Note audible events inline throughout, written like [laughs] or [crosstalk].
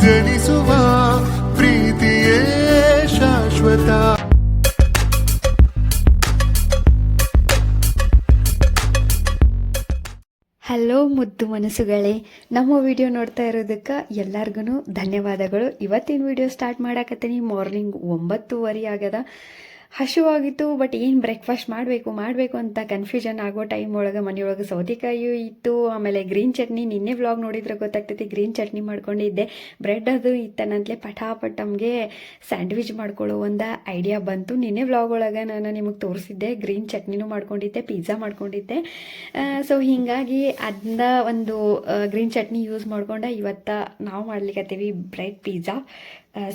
ಜನಿಸುವ ಪ್ರೀತಿಯೇ ಶಾಶ್ವತ. ಹಲೋ ಮುದ್ದು ಮನಸ್ಸುಗಳೇ, ನಮ್ಮ ವಿಡಿಯೋ ನೋಡ್ತಾ ಇರೋದಕ್ಕೆ ಎಲ್ಲರಿಗೂ ಧನ್ಯವಾದಗಳು. ಇವತ್ತಿನ ವಿಡಿಯೋ ಸ್ಟಾರ್ಟ್ ಮಾಡಾಕತ್ತೀನಿ. ಮಾರ್ನಿಂಗ್ ಒಂಬತ್ತುವರೆ ಆಗ್ಯದ. ಹಸಿವಾಗಿತ್ತು ಬಟ್ ಏನು ಬ್ರೇಕ್ಫಾಸ್ಟ್ ಮಾಡಬೇಕು ಮಾಡಬೇಕು ಅಂತ ಕನ್ಫ್ಯೂಷನ್ ಆಗೋ ಟೈಮ್ ಒಳಗೆ ಮನೆಯೊಳಗೆ ಸೌತೆಕಾಯಿಯೂ ಇತ್ತು, ಆಮೇಲೆ ಗ್ರೀನ್ ಚಟ್ನಿ. ನಿನ್ನೆ ವ್ಲಾಗ್ ನೋಡಿದ್ರೆ ಗೊತ್ತಾಗ್ತೈತಿ ಗ್ರೀನ್ ಚಟ್ನಿ ಮಾಡ್ಕೊಂಡಿದ್ದೆ. ಬ್ರೆಡ್ ಅದು ಇತ್ತನಂತಲೇ ಪಟಾಪಟ್ ನಮಗೆ ಸ್ಯಾಂಡ್ವಿಚ್ ಮಾಡ್ಕೊಳ್ಳೋ ಒಂದು ಐಡಿಯಾ ಬಂತು. ನಿನ್ನೆ ವ್ಲಾಗ್ ಒಳಗೆ ನಾನು ನಿಮಗೆ ತೋರಿಸಿದ್ದೆ ಗ್ರೀನ್ ಚಟ್ನಿನೂ ಮಾಡ್ಕೊಂಡಿದ್ದೆ ಪಿಜ್ಜಾ ಮಾಡ್ಕೊಂಡಿದ್ದೆ. ಸೊ ಹೀಗಾಗಿ ಅದನ್ನ ಒಂದು ಗ್ರೀನ್ ಚಟ್ನಿ ಯೂಸ್ ಮಾಡ್ಕೊಂಡು ಇವತ್ತು ನಾವು ಮಾಡ್ಲಿಕ್ಕತ್ತೀವಿ ಬ್ರೆಡ್ ಪಿಜ್ಜಾ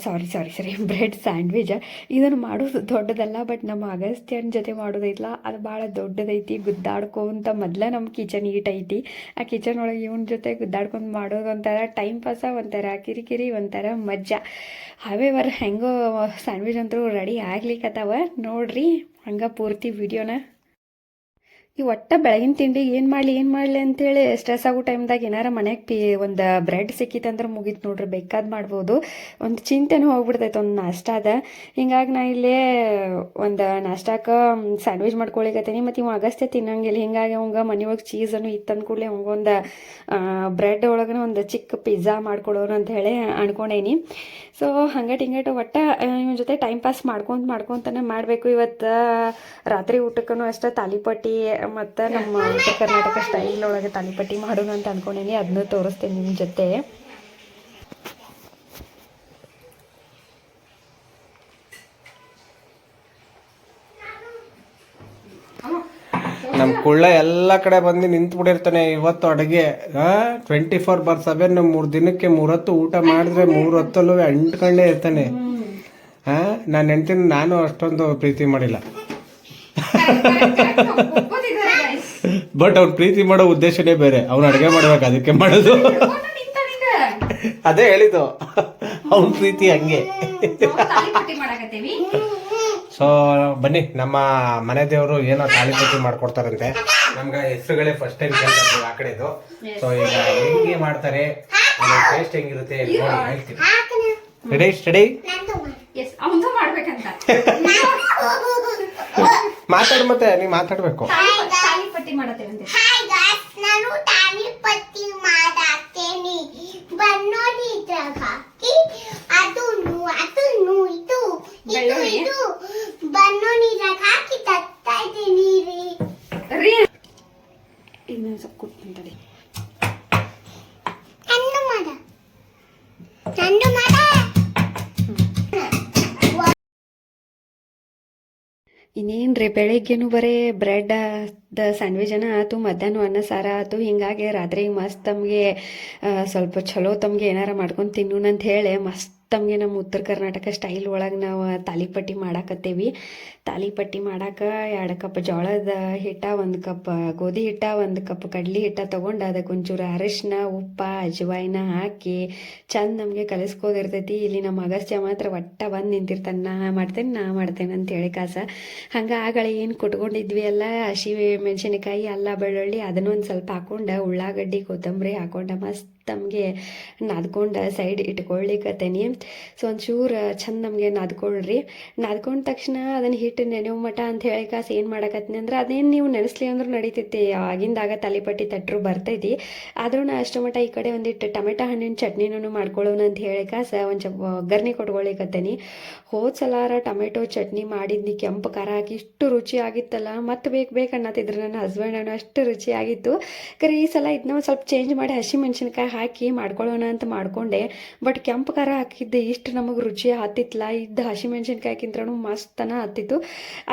ಸಾರಿ ಸಾರಿ ಸರಿ ಬ್ರೆಡ್ ಸ್ಯಾಂಡ್ವಿಜ್ ಇದನ್ನು ಮಾಡೋದು ದೊಡ್ಡದಲ್ಲ ಬಟ್ ನಮ್ಮ ಅಗಸ್ತ್ಯನ ಜೊತೆ ಮಾಡೋದೈತಲ್ಲ ಅದು ಭಾಳ ದೊಡ್ಡದೈತಿ, ಗುದ್ದಾಡ್ಕೊಂತ ಮೊದಲೇ ನಮ್ಮ ಕಿಚನ್ ಐತಿ. ಆ ಕಿಚನ್ ಒಳಗೆ ಇವನ ಜೊತೆ ಗುದ್ದಾಡ್ಕೊಂಡು ಮಾಡೋದು ಒಂಥರ ಟೈಮ್ ಪಾಸ ಒಂಥರ ಕಿರಿಕಿರಿ, ಒಂಥರ ಮಜ್ಜಾ. ಬರ ಹೆಂಗೋ ಸ್ಯಾಂಡ್ವಿಚ್ ಅಂತೂ ರೆಡಿ ಆಗ್ಲಿಕ್ಕತ್ತಾವ ನೋಡ್ರಿ, ಹಂಗೆ ಪೂರ್ತಿ ವಿಡಿಯೋನ ಈ ಒಟ್ಟ ಬೆಳಗಿನ ತಿಂಡಿ ಏನು ಮಾಡಲಿ ಏನು ಮಾಡಲಿ ಅಂತೇಳಿ ಸ್ಟ್ರೆಸ್ ಆಗೋ ಟೈಮ್ದಾಗ ಏನಾರ ಮನೆಗೆ ಪಿ, ಒಂದು ಬ್ರೆಡ್ ಸಿಕ್ಕಿತ್ತಂದ್ರೆ ಮುಗೀತು ನೋಡ್ರಿ, ಬೇಕಾದ್ ಮಾಡ್ಬೋದು. ಒಂದು ಚಿಂತೆನೂ ಹೋಗ್ಬಿಡ್ತೈತೆ, ಒಂದು ನಾಷ್ಟ ಅದ. ಹಿಂಗಾಗಿ ನಾ ಇಲ್ಲೇ ಒಂದು ನಾಷ್ಟಾಕ ಸ್ಯಾಂಡ್ವಿಚ್ ಮಾಡ್ಕೊಳಿಕತ್ತೀನಿ. ಮತ್ತು ಇವ ಅಗಸ್ತ್ಯ ತಿನ್ನಂಗಿಲ್ಲ. ಹಿಂಗಾಗಿ ಅವಂಗ ಮನೆಯೊಳಗೆ ಚೀಸನ್ನು ಇತ್ತಂದ ಕೂಡಲೇ ಅವಂಗೊಂದು ಬ್ರೆಡ್ ಒಳಗನ ಒಂದು ಚಿಕ್ಕ ಪಿಜ್ಜಾ ಮಾಡ್ಕೊಳೋರು ಅಂತ ಹೇಳಿ ಅನ್ಕೊಂಡೇನಿ. ಸೊ ಹಂಗೆ ಟಿಂಗೇಟು, ಒಟ್ಟ ಇವನ ಜೊತೆ ಟೈಮ್ ಪಾಸ್ ಮಾಡ್ಕೊಂತ ಮಾಡ್ಕೊಂತಾನೆ ಮಾಡಬೇಕು. ಇವತ್ತು ರಾತ್ರಿ ಊಟಕ್ಕೂ ಅಷ್ಟೇ ತಾಲಿಪಟ್ಟಿ, ಮತ್ತು ನಮ್ಮ ಕರ್ನಾಟಕ ಸ್ಟೈಲ್ ಒಳಗೆ ತಾಲಿಪಟ್ಟಿ ಮಾಡೋಣ ಅಂತ ಅಂದ್ಕೊಂಡೇನಿ ಅದನ್ನೂ ತೋರಿಸ್ತೀನಿ ನಿಮ್ಮ ಜೊತೆ. ನಮ್ಮ ಕುಳ್ಳ ಎಲ್ಲ ಕಡೆ ಬಂದು ನಿಂತು ಬಿಟ್ಟಿರ್ತಾನೆ ಇವತ್ತು ಅಡುಗೆ. ಟ್ವೆಂಟಿ ಫೋರ್ ಬಾರ್ ಸೆವೆನ್ ಮೂರು ದಿನಕ್ಕೆ ಮೂರೊತ್ತು ಊಟ ಮಾಡಿದ್ರೆ ಮೂರು ಹೊತ್ತಲ್ಲೂ ಅಂಟ್ಕೊಂಡೇ ಇರ್ತಾನೆ. ಹಾ ನಾನು ಹೆಂಡ್ತೀನಿ ನಾನು ಅಷ್ಟೊಂದು ಪ್ರೀತಿ ಮಾಡಿಲ್ಲ. ಬಟ್ ಅವ್ನು ಪ್ರೀತಿ ಮಾಡೋ ಉದ್ದೇಶನೇ ಬೇರೆ. ಅವ್ನು ಅಡುಗೆ ಮಾಡ್ಬೇಕು, ಅದಕ್ಕೆ ಮಾಡೋದು. ಅದೇ ಹೇಳಿದ್ದು. ಅವ್ನ ಪ್ರೀತಿ ಹಂಗೆ. ಸೊ ಬನ್ನಿ ನಮ್ಮ ಮನೆ ದೇವರು ಏನೋ ತಾಳಿಪಟ್ಟಿ ಮಾಡ್ಕೊಡ್ತಾರಂತೆ. ನಮ್ಗೆ ಹೆಸರುಗಳೇ ಫಸ್ಟ್ ಟೈಮ್ ಕೇಳ್ತಾರೆ ಆ ಕಡೆದು. ಸೊ ಈಗ ಹೆಂಗೆ ಮಾಡ್ತಾರೆ ಟೇಸ್ಟ್ ಹೆಂಗಿರುತ್ತೆ ನೋಡಿ ಹೇಳ್ತೀನಿ. ರೆಡಿ ಸ್ಟಡಿ ಮಾಡ್ಬೇಕಂತ. ಮಾತಾಡು ಮತ್ತೆ ಮಾತಾಡ್ಬೇಕು. ನೀ ಹಾಯ್ ಗಾಯ್ಸ್ ನಾನು ತಾಲಿಪಟ್ಟಿ ಮಾಡಾಕ್ತೇನೆ. ಬನ್ನೋಡಿ ಇದ್ರಾಗ ಹಾಕಿ ಅದನ್ನು ಅದನ್ನು ಇದು ಇದು ಬೆಳ್ಳುಳ್ಳಿ? ಇದು ಬನ್ನೋಡಿ ಇದ್ರಾಗ ಹಾಕಿ ತತ್ತಾ ಇದ್ದೀನಿ ರೀ ರೀ ಈಗ ಇನ್ನೇನು ರೀ ಬೆಳಿಗ್ಗೆನೂ ಬರೀ ಬ್ರೆಡ್ ದ ಸ್ಯಾಂಡ್ವಿಚನ ಆಯ್ತು ಮಧ್ಯಾಹ್ನ ಅನ್ನ ಸಾರ ಆಯ್ತು ಹಿಂಗಾಗಿ ರಾತ್ರಿ ಮಸ್ತ್ ತಮಗೆ ಸ್ವಲ್ಪ ಚಲೋ ತಮಗೆ ಏನಾರ ಮಾಡ್ಕೊಂಡು ತಿನ್ನೋಣ ಅಂತ ಹೇಳಿ ಮಸ್ತ್ ತಮಗೆ ನಮ್ಮ ಉತ್ತರ ಕರ್ನಾಟಕ ಸ್ಟೈಲ್ ಒಳಗೆ ನಾವು ತಾಲಿಪಟ್ಟಿ ಮಾಡಾಕತ್ತೇವಿ. ತಾಲಿಪಟ್ಟಿ ಮಾಡಾಕ ಎರಡು ಕಪ್ ಜೋಳದ ಹಿಟ್ಟ, ಒಂದು ಕಪ್ ಗೋಧಿ ಹಿಟ್ಟ, ಒಂದು ಕಪ್ ಕಡ್ಲಿ ಹಿಟ್ಟ ತಗೊಂಡು ಅದಕ್ಕೆ ಒಂಚೂರು ಅರಿಶಿನ ಉಪ್ಪ, ಅಜ್ವಾಯಿನ ಹಾಕಿ ಚಂದ ನಮಗೆ ಕಲಿಸ್ಕೋದಿರ್ತೈತಿ ಇಲ್ಲಿ ನಮ್ಮ ಅಗಸ್ತ್ಯ ಮಾತ್ರ ಒಟ್ಟ ಬಂದು ನಿಂತಿರ್ತಾನೆ. ನಾ ಮಾಡ್ತೇನೆ ನಾ ಮಾಡ್ತೇನೆ ಅಂತ ಹೇಳಿ ಕಾಸ. ಹಂಗೆ ಆಗಳ ಏನು ಕೊಟ್ಕೊಂಡಿದ್ವಿ ಎಲ್ಲ ಹಸಿ ಮೆಣಸಿನಕಾಯಿ, ಅಲ್ಲ, ಬೆಳ್ಳುಳ್ಳಿ ಅದನ್ನು ಒಂದು ಸ್ವಲ್ಪ ಹಾಕೊಂಡು ಉಳ್ಳಾಗಡ್ಡಿ, ಕೊತ್ತಂಬರಿ ಹಾಕೊಂಡು ಮಸ್ತ್ ತಮಗೆ ನಾದ್ಕೊಂಡು ಸೈಡ್ ಇಟ್ಕೊಳ್ಳಿಕತ್ತೇನಿ. ಸೊ ಒಂಚೂರು ಚಂದ ನಮಗೆ ನಾದ್ಕೊಳ್ರಿ. ನಾದ್ಕೊಂಡ ತಕ್ಷಣ ಅದನ್ನು ಹಿಟ್ಟು ನೆನೆಯೋ ಮಠ ಅಂತ ಹೇಳಿ ಕಾಸು ಏನು ಮಾಡಕತ್ತೀನಿ ಅಂದ್ರೆ ಅದೇನು ನೀವು ನೆನೆಸ್ಲಿ ಅಂದ್ರೂ ನಡೀತೈತಿ ಆಗಿಂದಾಗ ತಲೆಪಟ್ಟಿ ತಟ್ಟರು ಬರ್ತೈತಿ. ಆದ್ರೂ ಅಷ್ಟು ಮಠ ಈ ಕಡೆ ಒಂದಿಟ್ಟು ಟೊಮೆಟೊ ಹಣ್ಣಿನ ಚಟ್ನಿನೂ ಮಾಡ್ಕೊಳ್ಳೋಣ ಅಂತ ಹೇಳಿ ಕಾಸ ಒಂದು ಚಪ್ ಒಗ್ಗರಣೆ ಕೊಟ್ಕೊಳಿಕತ್ತೇನಿ. ಹೋದ ಸಲಾರ ಟೊಮೆಟೊ ಚಟ್ನಿ ಮಾಡಿದ್ನಿ, ಕೆಂಪು, ಖಾರ ಹಾಕಿ ಇಷ್ಟು ರುಚಿ ಆಗಿತ್ತಲ್ಲ, ಮತ್ತೆ ಬೇಕು ಬೇಕು ಅನ್ನತ್ತಿದ್ರು ನನ್ನ ಹಸ್ಬೆಂಡ್ ಅಷ್ಟು ರುಚಿ ಆಗಿತ್ತು. ಕರೆ ಈ ಸಲ ಇದನ್ನ ಸ್ವಲ್ಪ ಚೇಂಜ್ ಮಾಡಿ ಹಸಿ ಮೆಣಸಿನ್ಕಾಯಿ ಹಾಕಿ ಮಾಡ್ಕೊಳ್ಳೋಣ ಅಂತ ಮಾಡ್ಕೊಂಡೆ. ಬಟ್ ಕೆಂಪು ಖಾರ ಹಾಕಿದ್ದೆ, ಇಷ್ಟು ನಮಗೆ ರುಚಿ ಹತ್ತಿತ್ತಲ್ಲ ಇದ್ದ ಹಸಿ ಮೆಣಸಿನ್ಕಾಯಿಗಿಂತನೂ ಮಸ್ತನ ಹತ್ತಿತ್ತು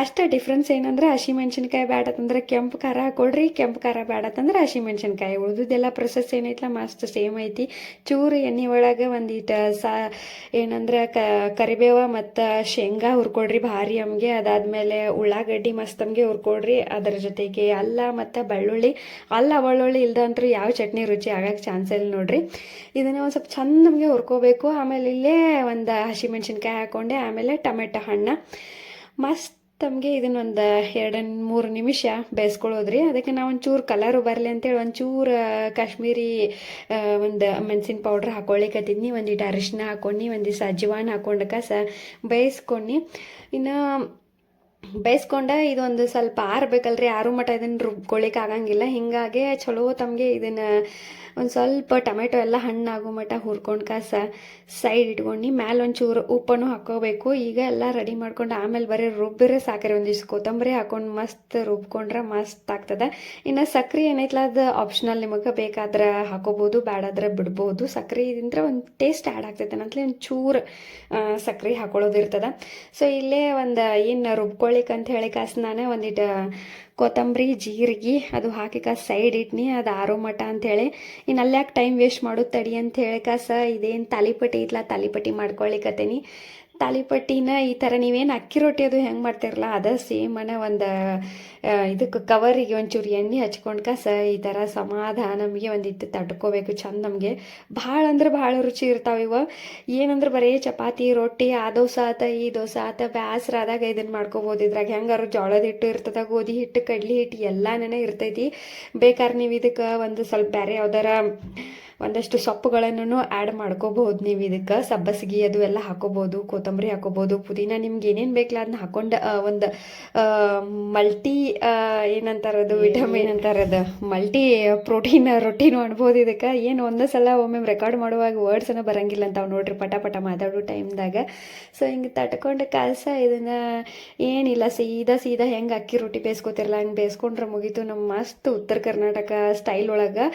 ಅಷ್ಟೇ ಡಿಫ್ರೆನ್ಸ್ ಏನಂದ್ರೆ ಹಸಿ ಮೆಣಸಿನ್ಕಾಯಿ ಬೇಡತ್ತಂದ್ರೆ ಕೆಂಪು ಖಾರ ಹಾಕೊಡ್ರಿ ಕೆಂಪು ಖಾರ ಬೇಡತ್ತಂದ್ರೆ ಹಸಿ ಮೆಣಸಿನ್ಕಾಯಿ. ಉಳಿದುದೆಲ್ಲ ಪ್ರೊಸೆಸ್ ಏನೈತಲ್ಲ ಮಸ್ತ್ ಸೇಮ್ ಐತಿ. ಚೂರು ಎಣ್ಣೆ ಒಳಗೆ ಒಂದಿಟ್ಟು ಸಾ, ಏನಂದ್ರೆ ಕರಿಬೇವ ಮತ್ತು ಶೇಂಗಾ ಹುರ್ಕೊಡ್ರಿ ಭಾರಿ ಅಮ್ಗೆ. ಅದಾದಮೇಲೆ ಉಳ್ಳಾಗಡ್ಡಿ ಮಸ್ತ್ ಅಮ್ಗೆ ಹುರ್ಕೊಡ್ರಿ ಅದರ ಜೊತೆಗೆ ಅಲ್ಲ ಮತ್ತು ಬೆಳ್ಳುಳ್ಳಿ. ಅಲ್ಲ ಬೆಳ್ಳುಳ್ಳಿ ಇಲ್ದಂತೂ ಯಾವ ಚಟ್ನಿ ರುಚಿ ಆಗಕ್ಕೆ ಚಾನ್ಸ್ ಇಲ್ಲ ನೋಡ್ರಿ. ಇದನ್ನ ಒಂದು ಸ್ವಲ್ಪ ಚಂದ ನಮಗೆ ಹುರ್ಕೋಬೇಕು. ಆಮೇಲೆ ಇಲ್ಲೇ ಒಂದು ಹಸಿಮೆಣ್ಸಿನ್ಕಾಯಿ ಹಾಕೊಂಡೆ. ಆಮೇಲೆ ಟೊಮೆಟೊ ಹಣ್ಣು. ಮಸ್ತ್ ತಮಗೆ ಇದನ್ನೊಂದು ಎರಡು ಮೂರು ನಿಮಿಷ ಬೇಯಿಸ್ಕೊಳ್ಳೋದ್ರಿ ಅದಕ್ಕೆ ನಾವು ಒಂಚೂರು ಕಲರು ಬರಲಿ ಅಂತೇಳಿ ಒಂಚೂರು ಕಾಶ್ಮೀರಿ ಒಂದು ಮೆಣಸಿನ ಪೌಡ್ರ್ ಹಾಕೊಳ್ಳಿಕತ್ತಿದ್ನಿ ಒಂದಿಟ್ಟು ಅರಿಶಿನ ಹಾಕೊಂಡು ಒಂದಿಷ್ಟು ಅಜ್ವಾನ್ ಹಾಕೊಂಡು ಕಸ ಬೇಯಿಸ್ಕೊಂಡು. ಇನ್ನು ಬೇಯಿಸ್ಕೊಂಡ ಇದೊಂದು ಸ್ವಲ್ಪ ಆರ್ಬೇಕಲ್ರಿ ಆರು ಮಟ್ಟ ಇದನ್ನು ರುಬ್ಕೊಳ್ಳಿಕ್ಕೆ ಆಗಂಗಿಲ್ಲ. ಹಿಂಗಾಗಿ ಚಲೋ ತಮಗೆ ಇದನ್ನು ಒಂದು ಸ್ವಲ್ಪ ಟೊಮೆಟೊ ಎಲ್ಲ ಹಣ್ಣಾಗೋ ಮಟ್ಟ ಹುರ್ಕೊಂಡು ಕಾಸ ಸೈಡ್ ಇಟ್ಕೊಂಡು ಮ್ಯಾಲೆ ಒಂಚೂರು ಉಪ್ಪನ್ನು ಹಾಕೋಬೇಕು ಈಗ ಎಲ್ಲ ರೆಡಿ ಮಾಡ್ಕೊಂಡು ಆಮೇಲೆ ಬರೀ ರುಬ್ಬಿದ್ರೆ ಸಾಕರೆ ಒಂದಿಷ್ಟು ಕೊತ್ತಂಬರಿ ಹಾಕೊಂಡು ಮಸ್ತ್ ರುಬ್ಕೊಂಡ್ರೆ ಮಸ್ತ್ ಆಗ್ತದೆ. ಇನ್ನು ಸಕ್ರೆ ಏನೈತಲ್ಲ ಅದು ಆಪ್ಷನಲ್ ನಿಮಗೆ ಬೇಕಾದ್ರೆ ಹಾಕೋಬೋದು ಬೇಡಾದ್ರೆ ಬಿಡ್ಬೋದು. ಸಕ್ರೆ ಇದ್ರೆ ಒಂದು ಟೇಸ್ಟ್ ಆ್ಯಡ್ ಆಗ್ತೈತೆ. ಅಂತಲೇ ಒಂದು ಚೂರು ಸಕ್ರೆ ಹಾಕೊಳ್ಳೋದಿರ್ತದೆ. ಸೊ ಇಲ್ಲೇ ಒಂದು ಏನು ರುಬ್ಕೊಳ್ಳಿಕ್ಕೆ ಅಂತ ಹೇಳಿ ಕಾಸು ನಾನೇ ಒಂದಿಟ್ಟು ಕೊತ್ತಂಬರಿ, ಜೀರಿಗೆ, ಅದು ಹಾಕಿಕ ಸೈಡ್ ಇಟ್ನಿ, ಅದು ಆರೋ ಮಠ ಅಂಥೇಳಿ ಇನ್ನು ಅಲ್ಯಾಕೆ ಟೈಮ್ ವೇಸ್ಟ್ ಮಾಡೋದು ತಡಿ ಅಂತ ಹೇಳಿಕ ಸ ಇದೇನು ತಾಲಿಪಟ್ಟಿ ಇತ್ಲ ತಾಲಿಪಟ್ಟಿ ಮಾಡ್ಕೊಳ್ಳಿಕತ್ತೀನಿ ತಾಲಿಪಟ್ಟಿನ ಈ ಥರ ನೀವೇನು ಅಕ್ಕಿ ರೊಟ್ಟಿ ಅದು ಹೆಂಗೆ ಮಾಡ್ತಿರಲ್ಲ ಅದೇ ಸೇಮನ ಒಂದು ಇದಕ್ಕೆ ಕವರಿಗೆ ಒಂಚೂರು ಎಣ್ಣೆ ಹಚ್ಕೊಂಡ್ಕ ಸ ಈ ಥರ ಸಮಾಧಾನ ನಮಗೆ ಇತ್ತು ತಡ್ಕೋಬೇಕು, ಚಂದ ನಮಗೆ. ಭಾಳ ಅಂದ್ರೆ ಭಾಳ ರುಚಿ ಇರ್ತಾವೆ ಇವ. ಏನಂದ್ರೆ ಬರೀ ಚಪಾತಿ, ರೊಟ್ಟಿ, ಆ ದೋಸೆ ಆತ, ಈ ದೋಸೆ ಆತ, ಬ್ಯಾಸ್ರ ಆದಾಗ ಇದನ್ನು ಮಾಡ್ಕೋಬೋದು. ಇದ್ರಾಗ ಹೆಂಗಾರು ಜೋಳದ ಹಿಟ್ಟು ಇರ್ತದ, ಗೋಧಿ ಹಿಟ್ಟು, ಕಡ್ಲಿ ಹಿಟ್ಟು ಎಲ್ಲಾನೇ ಇರ್ತೈತಿ. ಬೇಕಾದ್ರೆ ನೀವು ಇದಕ್ಕೆ ಒಂದು ಸ್ವಲ್ಪ ಬೇರೆ ಯಾವ್ದಾರ ಒಂದಷ್ಟು ಸೊಪ್ಪುಗಳನ್ನು ಆ್ಯಡ್ ಮಾಡ್ಕೋಬಹುದು ನೀವು ಇದಕ್ಕೆ. ಸಬ್ಬಸಿಗೆ ಅದು ಎಲ್ಲ ಹಾಕೋಬಹುದು ಕೊತ್ತಂಬರಿ ಹಾಕೋಬಹುದು. ಪುದೀನ ನಿಮ್ಗೆ ಏನೇನು ಬೇಕಲ್ಲ ಅದನ್ನ ಹಾಕೊಂಡು ಒಂದು ಮಲ್ಟಿ ಏನಂತಾರದು ವಿಟಮಿನ್ ಅಂತಾರದು ಮಲ್ಟಿ ಪ್ರೋಟೀನ್ ರೊಟ್ಟಿನೂ ಅನ್ಬೋದು ಇದಕ್ಕೆ. ಏನು ಒಂದೇ ಸಲ ಒಮ್ಮೆ ರೆಕಾರ್ಡ್ ಮಾಡುವಾಗ ವರ್ಡ್ಸನ್ನು ಬರಂಗಿಲ್ಲ ಅಂತ ನೋಡ್ರಿ ಪಟ ಪಟ ಮಾತಾಡೋ ಟೈಮ್ದಾಗ ಸೊ ಹಿಂಗೆ ತಟ್ಕೊಂಡು ಕಲಸ ಇದನ್ನು ಏನಿಲ್ಲ ಸೀದಾ ಸೀದಾ ಹೆಂಗೆ ಅಕ್ಕಿ ರೊಟ್ಟಿ ಬೇಯಿಸ್ಕೊತಿರಲ್ಲ ಹಂಗೆ ಬೇಯಿಸ್ಕೊಂಡ್ರೆ ಮುಗೀತು. ನಮ್ಮ ಮಸ್ತ್ ಉತ್ತರ ಕರ್ನಾಟಕ ಸ್ಟೈಲ್ ಒಳಗೆ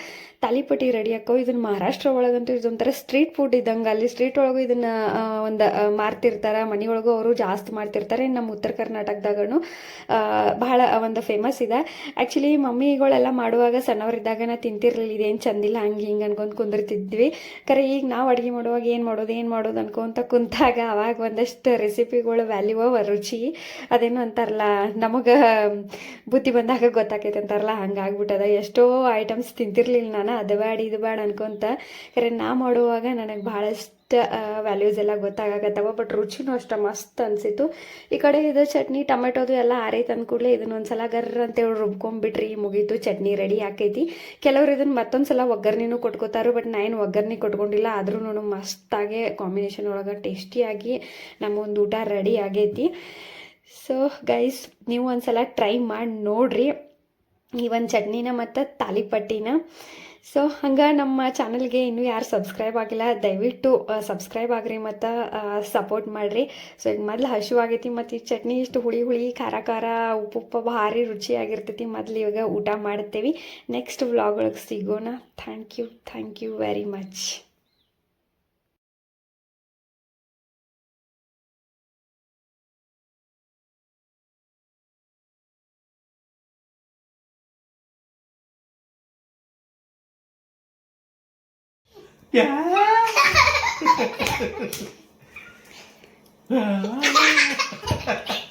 ತಾಲಿಪಟ್ಟಿ ರೆಡಿ ಹಾಕೋ. ಇದನ್ನ ಮಹಾರಾಷ್ಟ್ರ ಒಳಗಂತೂ ಇದೊಂಥರ ಸ್ಟ್ರೀಟ್ ಫುಡ್ ಇದ್ದಂಗೆ ಅಲ್ಲಿ ಸ್ಟ್ರೀಟ್ ಒಳಗೂ ಇದನ್ನ ಒಂದು ಮಾರ್ತಿರ್ತಾರೆ. ಮನೆಯೊಳಗೂ ಅವರು ಜಾಸ್ತಿ ಮಾಡ್ತಿರ್ತಾರೆ. ಇನ್ನು ನಮ್ಮ ಉತ್ತರ ಕರ್ನಾಟಕದಾಗೂ ಬಹಳ ಒಂದು ಫೇಮಸ್ ಇದೆ. ಆ್ಯಕ್ಚುಲಿ ಮಮ್ಮಿಗಳೆಲ್ಲ ಮಾಡುವಾಗ ಸಣ್ಣವರಿದ್ದಾಗ ನಾ ತಿಂತಿರ್ಲಿಲ್ಲ. ಇದೇನು ಚಂದಿಲ್ಲ, ಹಂಗೆ ಹಿಂಗೆ ಅನ್ಕೊಂಡು ಕುಂದಿರ್ತಿದ್ವಿ. ಕರೆ ಈಗ ನಾವು ಅಡುಗೆ ಮಾಡುವಾಗ ಏನು ಮಾಡೋದು ಏನು ಮಾಡೋದು ಅನ್ಕೊಂತ ಕುಂತಾಗ ಅವಾಗ ಒಂದಷ್ಟು ರೆಸಿಪಿಗಳು ವ್ಯಾಲ್ಯೂ ರುಚಿ. ಅದೇನು ಅಂತಾರಲ್ಲ, ನಮಗೆ ಬುದ್ಧಿ ಬಂದಾಗ ಗೊತ್ತಾಕೈತೆ ಅಂತಾರಲ್ಲ ಹಂಗಾಗ್ಬಿಟ್ಟದ ಎಷ್ಟೋ ಐಟಮ್ಸ್ ತಿಂತಿರ್ಲಿಲ್ಲ ನಾನು. ಅದು ಬೇಡ ಇದು ಬ್ಯಾಡ ಅನ್ಕೊಂತ ಖರೆ ನಾ ಮಾಡುವಾಗ ನನಗೆ ಭಾಳಷ್ಟು ವ್ಯಾಲ್ಯೂಸ್ ಎಲ್ಲ ಗೊತ್ತಾಗತ್ತವ ಬಟ್ ರುಚಿನೂ ಅಷ್ಟು ಮಸ್ತ್ ಅನಿಸಿತು ಈ ಕಡೆ ಇದು ಚಟ್ನಿ, ಟೊಮೆಟೊದು ಎಲ್ಲ ಆರೈತೆ ಅಂದ ಕೂಡಲೇ ಇದನ್ನ ಒಂದ್ಸಲ ಗರ್ರ ಅಂತೇಳಿ ರುಬ್ಕೊಂಬಿಟ್ರಿ, ಮುಗೀತು, ಚಟ್ನಿ ರೆಡಿ ಆಕೈತಿ. ಕೆಲವ್ರು ಇದನ್ನು ಮತ್ತೊಂದು ಸಲ ಒಗ್ಗರ್ನಿನೂ ಕೊಟ್ಕೋತಾರು ಬಟ್ ನಾ ಏನು ಒಗ್ಗರ್ನಿ ಕೊಟ್ಕೊಂಡಿಲ್ಲ ಆದ್ರೂ ಮಸ್ತಾಗೆ ಕಾಂಬಿನೇಷನ್ ಒಳಗೆ ಟೇಸ್ಟಿಯಾಗಿ ನಮ್ಮೊಂದು ಊಟ ರೆಡಿ ಆಗೈತಿ. ಸೊ ಗೈಸ್ ನೀವು ಒಂದ್ಸಲ ಟ್ರೈ ಮಾಡಿ ನೋಡ್ರಿ. ಈ ಒಂದು ಚಟ್ನಿನ ಮತ್ತು ತಾಲಿಪಟ್ಟಿನ ಸೊ ಹಂಗೆ ನಮ್ಮ ಚಾನಲ್ಗೆ ಇನ್ನೂ ಯಾರು ಸಬ್ಸ್ಕ್ರೈಬ್ ಆಗಿಲ್ಲ, ದಯವಿಟ್ಟು ಸಬ್ಸ್ಕ್ರೈಬ್ ಆಗ್ರಿ ಮತ್ತು ಸಪೋರ್ಟ್ ಮಾಡಿರಿ. ಸೊ ಈಗ ಮೊದಲು ಹಸಿವು ಆಗೈತಿ ಮತ್ತು ಈ ಚಟ್ನಿ ಇಷ್ಟು ಹುಳಿ ಹುಳಿ, ಖಾರ ಖಾರ, ಉಪ್ಪು ಉಪ್ಪು ಭಾರಿ ರುಚಿಯಾಗಿರ್ತೈತಿ. ಮೊದಲು ಇವಾಗ ಊಟ ಮಾಡ್ತೇವೆ. ನೆಕ್ಸ್ಟ್ ವ್ಲಾಗ್ ಒಳಗೆ ಸಿಗೋಣ. Thank you thank you very much yeah [laughs]